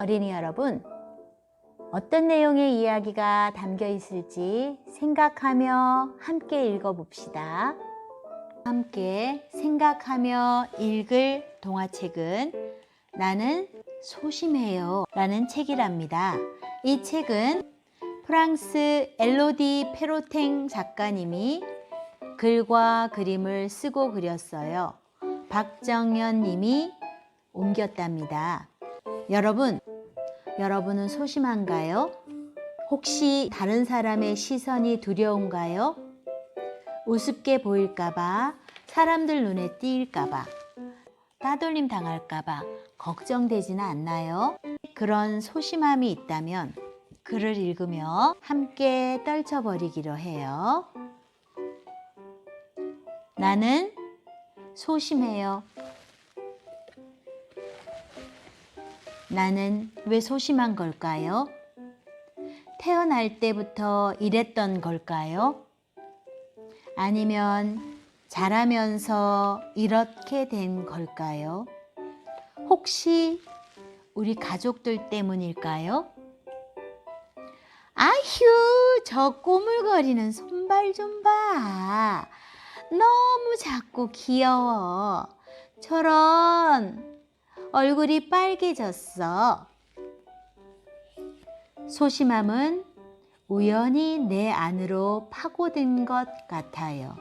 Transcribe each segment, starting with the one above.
어린이 여러분, 어떤 내용의 이야기가 담겨 있을지 생각하며 함께 읽어봅시다. 함께 생각하며 읽을 동화책은 나는 소심해요 라는 책이랍니다. 이 책은 프랑스 엘로디 페로탱 작가님이 글과 그림을 쓰고 그렸어요. 박정현 님이 옮겼답니다. 여러분, 여러분은 소심한가요? 혹시 다른 사람의 시선이 두려운가요? 우습게 보일까봐, 사람들 눈에 띄일까봐, 따돌림 당할까봐 걱정되지는 않나요? 그런 소심함이 있다면 글을 읽으며 함께 떨쳐버리기로 해요. 나는 소심해요. 나는 왜 소심한 걸까요? 태어날 때부터 이랬던 걸까요? 아니면 자라면서 이렇게 된 걸까요? 혹시 우리 가족들 때문일까요? 아휴, 저 꼬물거리는 손발 좀 봐. 너무 작고 귀여워. 저런 얼굴이 빨개졌어. 소심함은 우연히 내 안으로 파고든 것 같아요.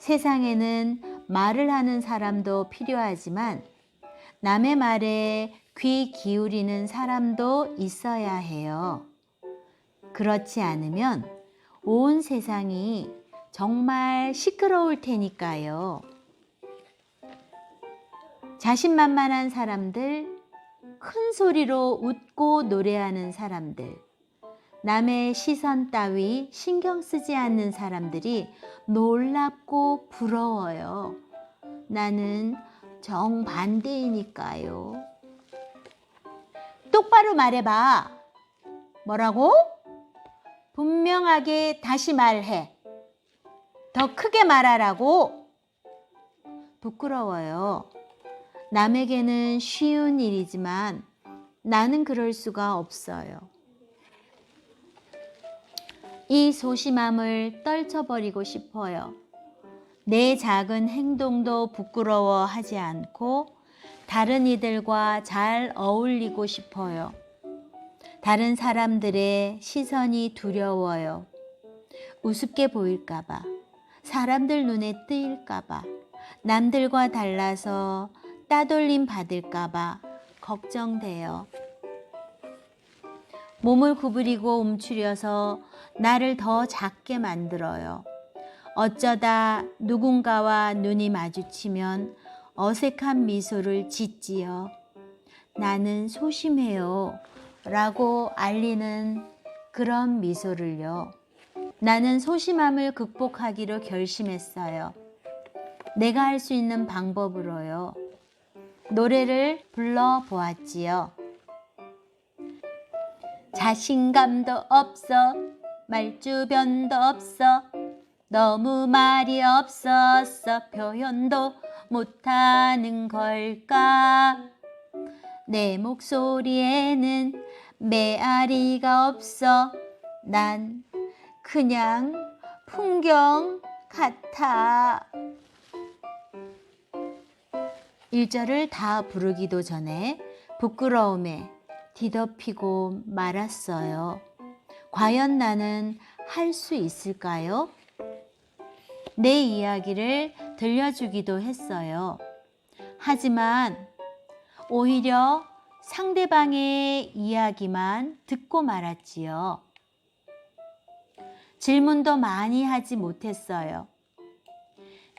세상에는 말을 하는 사람도 필요하지만 남의 말에 귀 기울이는 사람도 있어야 해요. 그렇지 않으면 온 세상이 정말 시끄러울 테니까요. 자신만만한 사람들, 큰 소리로 웃고 노래하는 사람들, 남의 시선 따위 신경 쓰지 않는 사람들이 놀랍고 부러워요. 나는 정반대이니까요. 똑바로 말해봐. 뭐라고? 분명하게 다시 말해. 더 크게 말하라고. 부끄러워요. 남에게는 쉬운 일이지만 나는 그럴 수가 없어요. 이 소심함을 떨쳐버리고 싶어요. 내 작은 행동도 부끄러워하지 않고 다른 이들과 잘 어울리고 싶어요. 다른 사람들의 시선이 두려워요. 우습게 보일까봐, 사람들 눈에 뜨일까봐, 남들과 달라서 따돌림 받을까봐 걱정돼요. 몸을 구부리고 움츠려서 나를 더 작게 만들어요. 어쩌다 누군가와 눈이 마주치면 어색한 미소를 짓지요. 나는 소심해요. 라고 알리는 그런 미소를요. 나는 소심함을 극복하기로 결심했어요. 내가 할 수 있는 방법으로요. 노래를 불러 보았지요. 자신감도 없어, 말주변도 없어, 너무 말이 없었어, 표현도 못하는 걸까? 내 목소리에는 메아리가 없어, 난 그냥 풍경 같아. 1절을 다 부르기도 전에 부끄러움에 뒤덮이고 말았어요. 과연 나는 할 수 있을까요? 내 이야기를 들려주기도 했어요. 하지만 오히려 상대방의 이야기만 듣고 말았지요. 질문도 많이 하지 못했어요.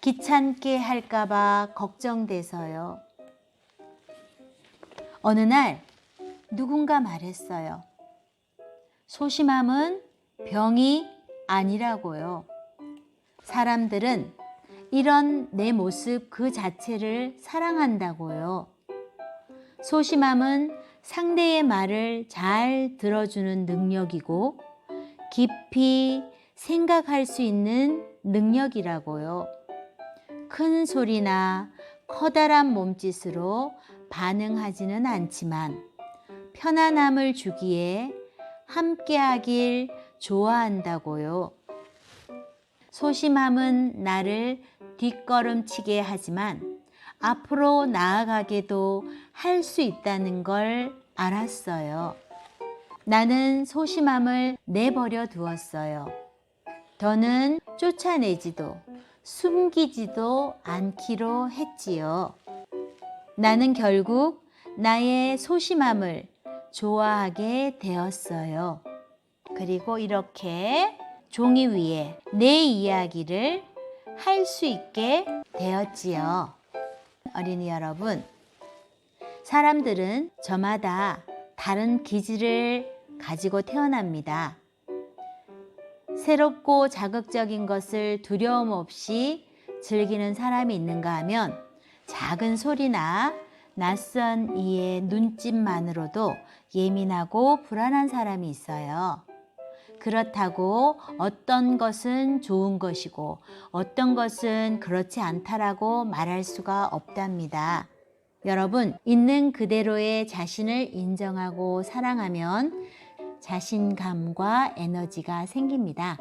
귀찮게 할까봐 걱정돼서요. 어느 날 누군가 말했어요. 소심함은 병이 아니라고요. 사람들은 이런 내 모습 그 자체를 사랑한다고요. 소심함은 상대의 말을 잘 들어주는 능력이고 깊이 생각할 수 있는 능력이라고요. 큰 소리나 커다란 몸짓으로 반응하지는 않지만 편안함을 주기에 함께하길 좋아한다고요. 소심함은 나를 뒷걸음치게 하지만 앞으로 나아가게도 할 수 있다는 걸 알았어요. 나는 소심함을 내버려 두었어요. 더는 쫓아내지도 숨기지도 않기로 했지요. 나는 결국 나의 소심함을 좋아하게 되었어요. 그리고 이렇게 종이 위에 내 이야기를 할 수 있게 되었지요. 어린이 여러분, 사람들은 저마다 다른 기질을 가지고 태어납니다. 새롭고 자극적인 것을 두려움 없이 즐기는 사람이 있는가 하면 작은 소리나 낯선 이의 눈짓만으로도 예민하고 불안한 사람이 있어요. 그렇다고 어떤 것은 좋은 것이고 어떤 것은 그렇지 않다라고 말할 수가 없답니다. 여러분, 있는 그대로의 자신을 인정하고 사랑하면 자신감과 에너지가 생깁니다.